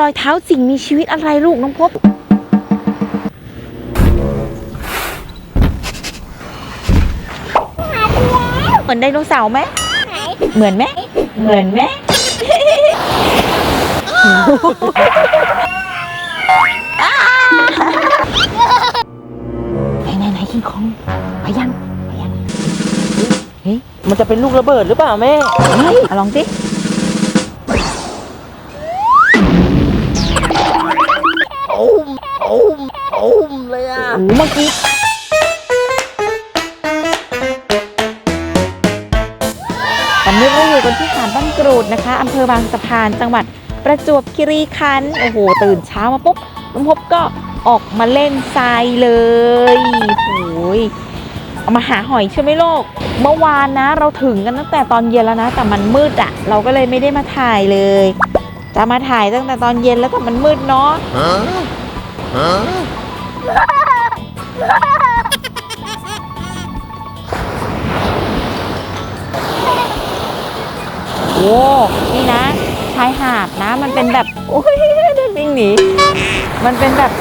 รอยเท้าสิ่งมีชีวิตอะไรลูกน้องพบเหมือนไดโนเสาร์ไหมเหมือนไหมเหมือนไหมไหนไหนไหนคิงคองไปยังไปยัง เฮ้ยมันจะเป็นลูกระเบิดหรือเปล่าแม่เฮ้ยเอาลองสิ เลยอะโอ้เมื่อกี้ตอนนี้เราอยู่กันที่หาดบ้านกรูดนะคะอำเภอบางสะพานจังหวัดประจวบคีรีขันธ์โอ้โห ตื่นเช้ามาปุ๊บน้องพบก็ออกมาเล่นทรายเลยโอ้ยเอามาหาหอยใช่ไหมโลก เมื่อวานนะ เราถึงกันตั้งแต่ตอนเย็นแล้วนะ แต่มันมืดอะเราก็เลยไม่ได้มาถ่ายเลย จะมาถ่ายตั้งแต่ตอนเย็นแล้วแต่มันมืดเนาะ โอ้นี่นะชายหาดนะ มันเป็นแบบ โอ้ยเดินวิ่งหนีมันเป็นแบบ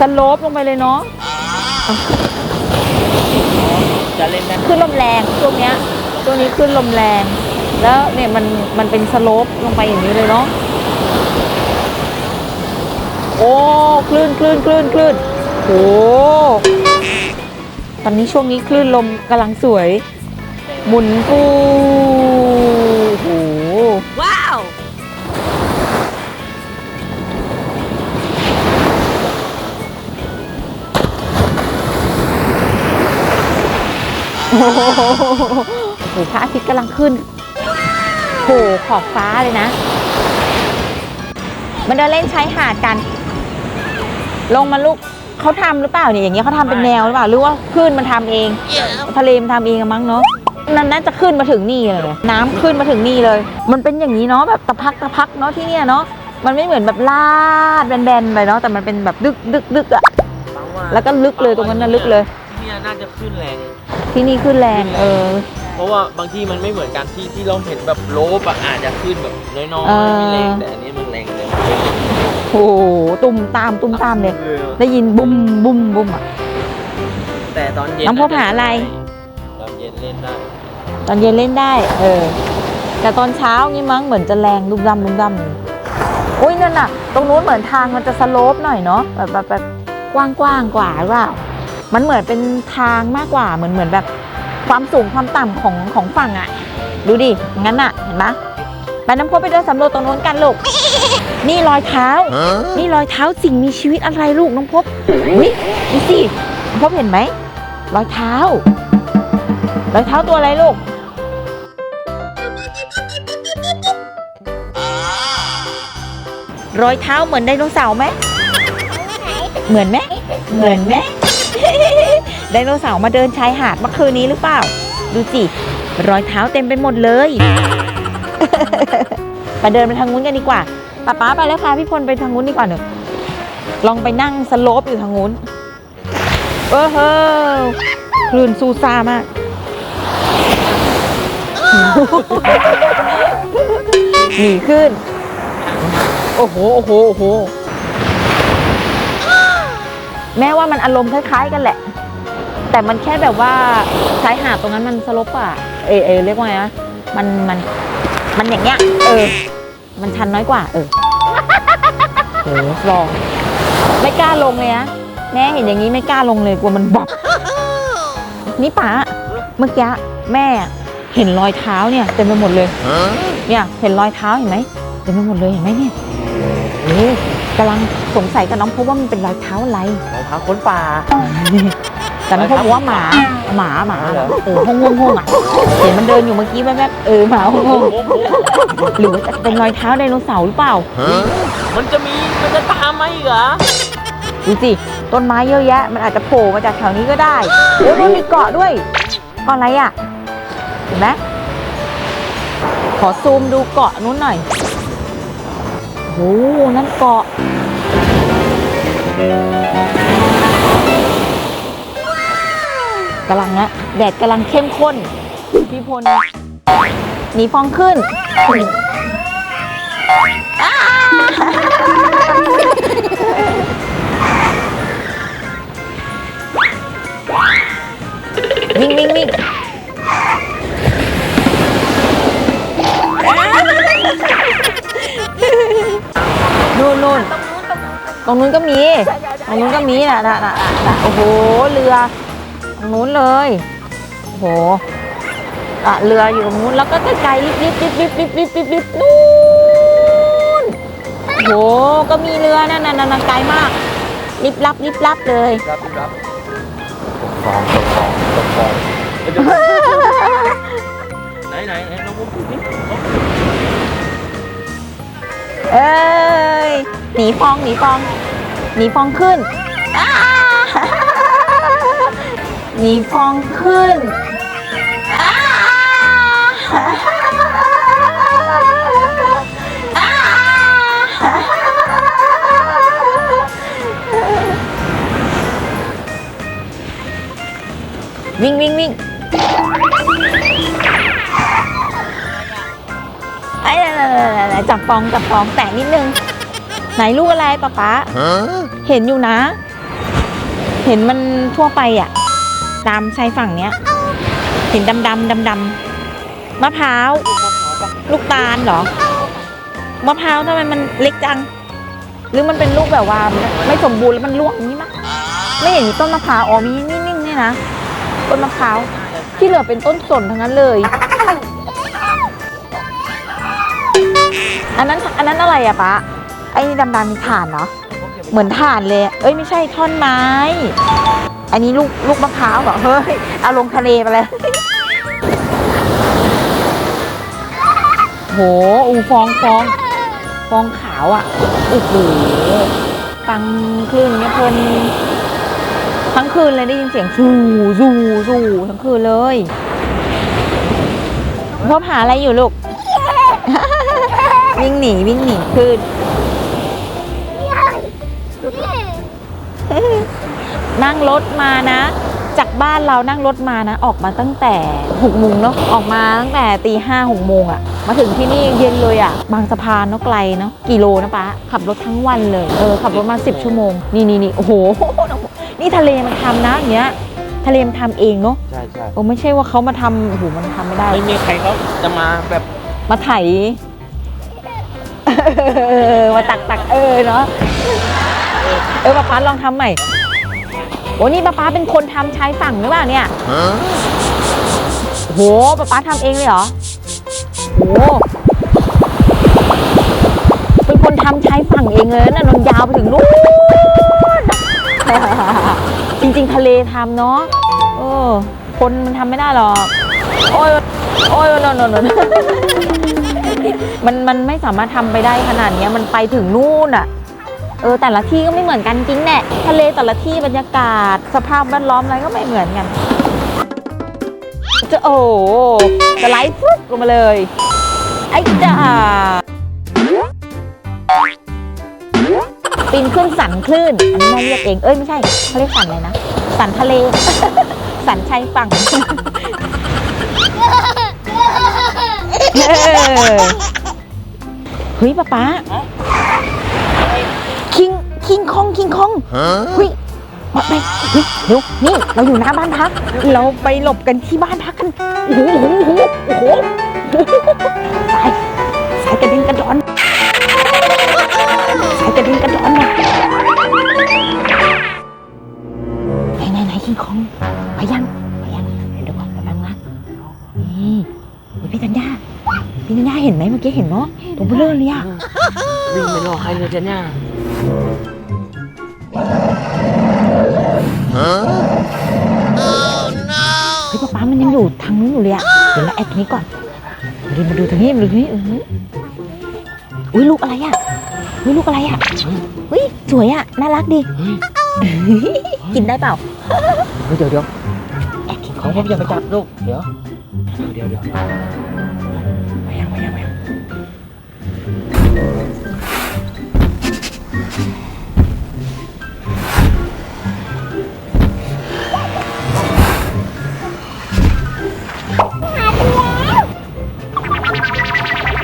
สโลปลงไปเลยเนาะจะเล่นขึ้นลมแรงช่วงเนี้ยช่วงนี้ขึ้นลมแรง แล้วเนี่ยมันมันเป็นสโลปลงไปอย่างนี้เลยเนาะโอ้คลื่นคลื่นคลื่นคลื่น โอ้ตอนนี้ช่วงนี้คลื่นลมกำลังสวย หมุนปูโอ้โหว้าว โอ้โหพระอาทิตย์กำลังขึ้นโผล่ขอบฟ้าเลยนะมันเดินเล่นชายหาดกัน ลงมาลูก เขาทำหรือเปล่าเนี่ยอย่างเงี้ยเขาทำเป็นแนวหรือเปล่าหรือว่าคลื่นมันทำเอง ทะเลมันทำเองอะมั้งเนาะนั่นน่าจะขึ้นมาถึงนี่เลย น้ำขึ้นมาถึงนี่เลย มันเป็นอย่างนี้เนาะแบบตะพักตะพักเนาะที่เนี่ยเนาะมันไม่เหมือนแบบลาดแบนๆไปเนาะแต่มันเป็นแบบดึกดึกดึกอะแล้วก็ลึกเลยตรงนั้นน่ะลึกเลย ที่เนี่ยน่าจะขึ้นแรง ที่นี่ขึ้นแรงเออ เพราะว่าบางที่มันไม่เหมือนกันที่ที่เราเห็นแบบโลบอะอาจจะขึ้นแบบน้อยเออๆไม่แรงแต่อันนี้มันแรงเลย โอ้โหตุ่มตามตุ่มตามเลยออได้ยินบุ้มบุ้มบุ้มอะ แต่ตอนเย็นน้องพบหาอะไร ตอนเย็นเล่นได้ ตอนเย็นเล่นได้ เออ แต่ตอนเช้างี้มั้งเหมือนจะแรงดุมดำดุมดำเลยอุ้ยนั่นน่ะ ตรงนู้นเหมือนทางมันจะสโลปหน่อยเนาะแบบแบบแบบกว้างกว้างๆกว่าหรือเปล่ามันเหมือนเป็นทางมากกว่าเหมือนเหมือนแบบ ความสูงความต่ำของของฝั่งอะดูดิงั้นน่ะเห็นปะไปน้ำพบไปเดินสำรวจตรงนู้นกันลูก นี่รอยเท้า นี่รอยเท้าสิ่งมีชีวิตอะไรลูกน้องพบอุ้ยดูสิน้องพบเห็นไหมรอยเท้า รอยเท้าตัวอะไรลูก รอยเท้าเหมือนไดโนเสาร์ไหม เหมือนไหม เหมือนไหมไดโนเสาร์มาเดินชายหาดเมื่อคืนนี้หรือเปล่า ดูสิ รอยเท้าเต็มไปหมดเลยไปเดินไปทางนู้นกันดีกว่า ป๊าป๊าไปแล้วค่ะพี่พลไปทางนู้นดีกว่าหนึ่งลองไปนั่งสโลปอยู่ทางนู้นเออเฮ้อคลื่นซูซ่ามากหนีขึ้น โอ้โห โอ้โห โอ้โห แม้ว่ามันอารมณ์คล้าย ๆ กันแหละ แต่มันแค่แบบว่าชายหาดตรงนั้นมันสลบอะ เอเอเรียกว่าไงนะมันมัน มันอย่างเงี้ย เออ มันชันน้อยกว่า เออโหลองไม่กล้าลงเลยนะแม่เห็นอย่างนี้ไม่กล้าลงเลยกลัวมันบอกนี่ป๋าเมื่อกี้แม่เห็นรอยเท้าเนี่ยเต็มไปหมดเลยเนี่ยเห็นรอยเท้าเห็นไหมเต็มไปหมดเลยเห็นไหมเนี่ยเอ๊ะกำลังสงสัยกับน้องพบว่ามันเป็นรอยเท้าอะไรรองเท้าค้นป่า แต่น้องพบบอกว่าหมาหมาหมาเหรอเออห้องงงๆอะเห็นมันเดินอยู่เมื่อกี้แวบๆเออหมาห้องงๆหรือว่าจะเป็นรอยเท้าไดโนเสาร์หรือเปล่ามันจะมีมันจะตามมาอีกเหรอดูสิต้นไม้เยอะแยะ มันอาจจะโผล่มาจากแถวนี้ก็ได้โอ้ยมันมีเกาะด้วยเกาะอะไรอะเห็นไหมขอซูมดูเกาะนู้นหน่อยโอ้โหนั่นเกาะ กำลังละแดดกำลังเข้มข้น พี่พลหนีฟองขึ้นวิ่งวิ่งวิ่งนู่นนู่นตรงนู้นก็มี ตรงนู้นก็มีน่ะน่ะน่ะโอ้โห เรือ นู้นเลยโหอะเรืออยู่ตรงนู้นแล้วก็ใกลๆริบริบริบริบริบริบริบนู้นโหก็มีเรือนั่นนั่นไกลมากริบลับริบลับเลยรับลับฟองตกฟองตกฟองไหนไหนไหนน้องมุกดูดิเอ้ยหนีฟองหนีฟองหนีฟองขึ้นอ้า นีฟองขึ้นอ้าอ้าวิ่งวิ่งวิ่งไอ้ไหนๆๆๆจับฟองจับฟองแตะนิดนึง ไหนลูกอะไรป๊าป๊าเห็นอยู่นะ เห็นมันทั่วไปอะ ตามชายฝั่งเนี้ยเห็นดำดำดำดำมะพร้าว ลูกตาลเหรอ มะพร้าวทำไมมันเล็กจัง หรือมันเป็นลูกแบบว่าไม่สมบูรณ์แล้วมันร่วงอย่างนี้มั้ยไม่เห็นต้นมะพร้าวอ๋อมีนิ่งๆเนี่ยนะต้นมะพร้าวที่เหลือเป็นต้นสนทั้งนั้นเลย อันนั้นอันนั้นอะไรอะป๊าไอ้ดำๆมีถ่านเหรอเหมือนถ่านเลย เอ้ยไม่ใช่ท่อนไม้ อันนี้ลูกลูกมะพร้าวเหรอเฮ้ยเอาลงทะเลไปเลยโหอูฟองฟองฟองขาวอะโอ้โหฟังคลื่นเนี่ยเพลินทั้งคืนเลยได้ยินเสียงสู่สู่สู่ทั้งคืนเลยพบหาอะไรอยู่ลูก วิ่งหนีวิ่งหนีขึ้น นั่งรถมานะ จากบ้านเรานั่งรถมานะ ออกมาตั้งแต่หกโมงเนาะออกมาตั้งแต่ตีห้าหกโมงอะมาถึงที่นี่เย็นเลยอะบางสะพานเนาะไกลเนาะกี่โลนะป๊าขับรถทั้งวันเลยเออขับรถมาสิบชั่วโมง นี่นี่นี่โอ้โหนี่ทะเลมันทำนะอย่างเงี้ยทะเลมันทำเองเนาะใช่ใช่โอ้ไม่ใช่ว่าเขามาทำโอ้โหมันทำไม่ได้ ไม่มีใครเขาจะมาแบบมาไถเออมาตักตักเออเนาะเออป๊าป๊าลองทำใหม่ โอ้นี่ป๊าป๊าเป็นคนทำชายฝั่งหรือเปล่าเนี่ยโหป๊าป๊าทำเองเลยเหรอโหเป็นคนทำชายฝั่งเองเลยนะนนยาวไปถึงนู่นจริง ๆ ทะเลทำเนาะเออคนมันทำไม่ได้หรอกโอ้ยโอ้ยนนนนมันมันไม่สามารถทำไปได้ขนาดเนี้ยมันไปถึงนู่นอะ เออแต่ละที่ก็ไม่เหมือนกันจริงแหละทะเลแต่ละที่บรรยากาศ สภาพแวดล้อมอะไรก็ไม่เหมือนกัน จะโอ้โหสไลด์ฟุ๊บลงมาเลย ไอ้จ้าปีนขึ้นสันคลื่น อันนี้แม่เรียกเอง เอ้ยไม่ใช่เขาเรียกสันอะไรนะ สันทะเล สันชายฝั่งเออเฮ้ยป๊าป๊า เฮ้ยมาไปเฮ้ยเดี๋ยวนี่เราอยู่หน้าบ้านพัก เราไปหลบกันที่บ้านพักกันโอ้โหโอ้โหโอ้โหโอ้โหสายสายกระเด็นกระดอนสายกระเด็นกระดอนเนี่ยไหนไหนไหนคิงคองไปยังไปยังเดี๋ยวก่อนแป๊บนึงนะนี่พี่ธัญญาพี่ธัญญาเห็นไหมเมื่อกี้เห็นเนาะตัวเบลอเลยอะวิ่งไปรอใครเลยจะเนี่ย เฮ้ยป๊าป๊ามันยังอยู่ทางนู้นอยู่เลยอะเดี๋ยวเราแอบตรงนี้ก่อนมาดูมาดูตรงนี้มาดูตรงนี้เอออุ้ยลูกอะไรอะอุ้ยลูกอะไรอะอุ้ยสวยอะน่ารักดีกินได้เปล่าเฮ้ยเดี๋ยวเดี๋ยวแอบกินขเขาองผมอย่าไปจับลูก เดี๋ยว เดี๋ยวเดี๋ยวไปยังไปยังไปยัง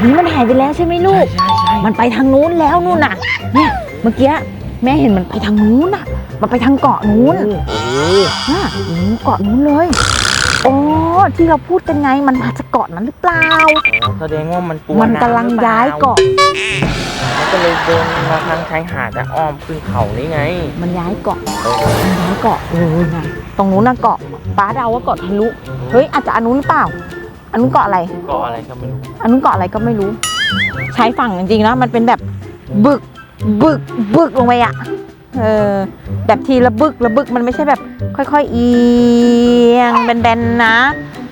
นี่มันหายไปแล้วใช่ไหมลูกใช่ใช่มันไปทางนู้นแล้วนู่นน่ะ เนี่ยเมื่อกี้แม่เห็นมันไปทางนู้นน่ะ มันไปทางเกาะนู้นโอ้โหน่ะอืมเกาะนู้นเลยโอ้ที่เราพูดกันไงมันมาจากเกาะนั้นหรือเปล่าอ๋อแสดงว่ามันกลัวมันกำลังำหรือปย้ายเกาะ มันก็เลยเดินมาทางชายหาดอะอ้อมขึ้นเขานี่ไง มันย้ายเกาะมันย้ายเกาะเออไงตรงนู้นน่ะเกาะป้าเดาว่าเกาะทะลุ เฮ้ยอาจจะอันนู้นหรือเปล่า อันนู้นเกาะอะไร เกาะอะไรก็ไม่รู้อันนู้นเกาะอะไรก็ไม่รู้ ใช้ฝั่งจริงๆนะมันเป็นแบบบึกบึกบึกลงไปอะเออแบบทีละบึกละบึกมันไม่ใช่แบบ ค่อยๆเอียงแบนๆนะ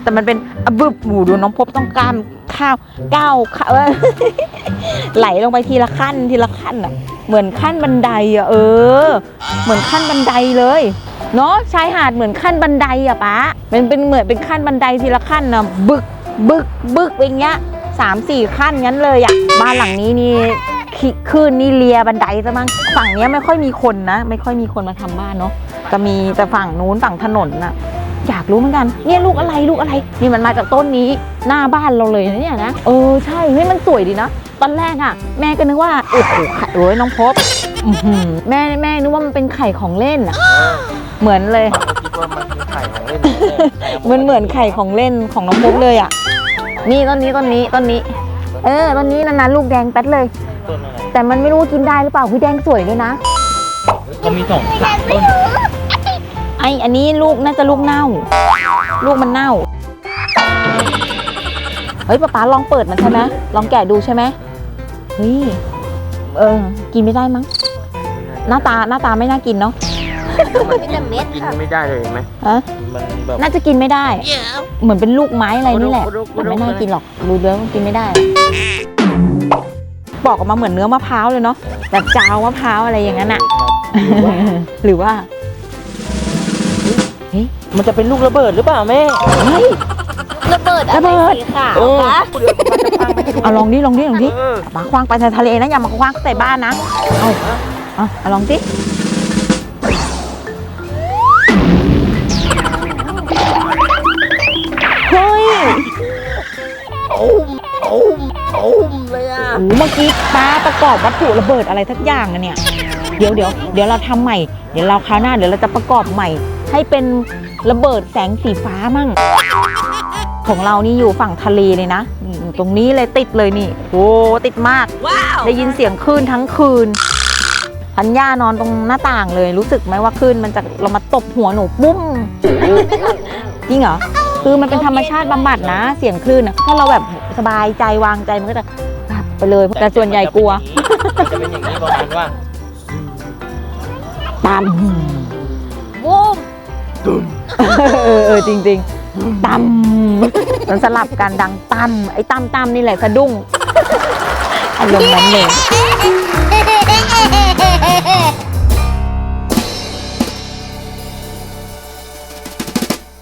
แต่มันเป็นอะบึบหมูดูน้องพบต้องกล้ามข้าวก้าวขาไหลลงไปทีละขั้นทีละขั้นอะเหมือนขั้นบันไดอะเออ เหมือนขั้นบันไดเลย เนาะชายหาดเหมือนขั้นบันไดอะป๊ามันเป็นเหมือนเป็นขั้นบันไดทีละขั้นนะบึกบึกบึกอย่างเงี้ยสามสี่ขั้นงั้นเลยอะบ้านหลังนี้นี่ขึ้นนี่เลียบันไดซะมั้งฝั่งเนี้ยไม่ค่อยมีคนนะ ไม่ค่อยมีคนมาทำบ้านเนาะจะมีแต่ฝั่งนู้นฝั่งถนนน่ะอยากรู้เหมือนกันเนี่ยลูกอะไรลูกอะไร นี่มันมาจากต้นนี้หน้าบ้านเราเลยนะเนี่ยนะเออใช่เฮ้ยมันสวยดีนะตอนแรกอะแม่ก็นึกว่าโอ้โหไข่โอ้ยน้องพบแม่แม่นึกว่ามันเป็นไข่ของเล่นอะ เหมือนเลยป้าก็คิดว่ามันคือไข่ของเล่นมันเหมือนไข่ของเล่นของน้องพบเลยอะนี่ต้นนี้ต้นนี้ต้นนี้ เออต้นนี้นานๆลูกแดงแป๊ดเลย ต้นอะไรแต่มันไม่รู้ว่ากินได้หรือเปล่าหุยแดงสวยด้วยนะ เขามีสองสามต้นไออันนี้ลูกน่าจะลูกเน่า ลูกมันเน่า เฮ้ยป๊าป๊าลองเปิดมันใช่ไหมลองแกะดูใช่ไหมเฮ้ย เออ กินไม่ได้มั้ง หน้าตาหน้าตาไม่น่ากินเนาะ มีแต่เม็ดกินค่ะไม่ได้เลยเห็นไหมฮะมันแบบน่าจะกินไม่ได้ เหมือนเป็นลูกไม้อะไรนี่แหละกระดกกแต่ระดกไม่น่ากินหรอกรู้เรื่องว่ากินไม่ได้ปอกออกมาเหมือนเนื้อมะพร้าวเลยเนาะแบบจาวมะพร้าวอะไรอย่างนั้นอะหรือว่ามันจะเป็นลูกระเบิดหรือเปล่าแม่เฮ้ยระเบิดระเบิดสีขาวเออปะเดี๋ยวมันจะพังไปให้ดูเอาลองดิลองดิลองดิเออมาคว้างไปในทะเลนะอย่ามาคว้างใส่บ้านนะเอาเอาเอาลองสิ เลยอะโอ้โหเมื่อกี้ป้าประกอบวัตถุระเบิดอะไรทักอย่างนะเนี่ยเดี๋ยวเดี๋ยวเดี๋ยวเราทำใหม่เดี๋ยวเราคราวหน้าเดี๋ยวเราจะประกอบใหม่ ให้เป็นระเบิดแสงสีฟ้ามั่ง ของเรานี่อยู่ฝั่งทะเลเลยนะนี่อยู่ตรงนี้เลยติดเลยนี่โอ้ติดมากได้ยินเสียงคลื่นทั้งคืนพันย่านอนตรงหน้าต่างเลยรู้สึกไหมว่าคลื่นมันจะเรามาตบหัวหนูปุ้มจริงเหรอคือมันเป็นธรรมชาติบำบัดนะ เสียงคลื่นนะถ้าเราแบบสบายใจวางใจมันก็จะหลับไป เลย แต่ส่วนใหญ่กลัว มันจะเป็นอย่างนี้ประมาณว่าตามบูมเออเออจริง ๆตั้มมันสลับกันดังตั้มไอ้ตั้มตั้มนี่แหละสะดุ้งอารมณ์นั้นเลย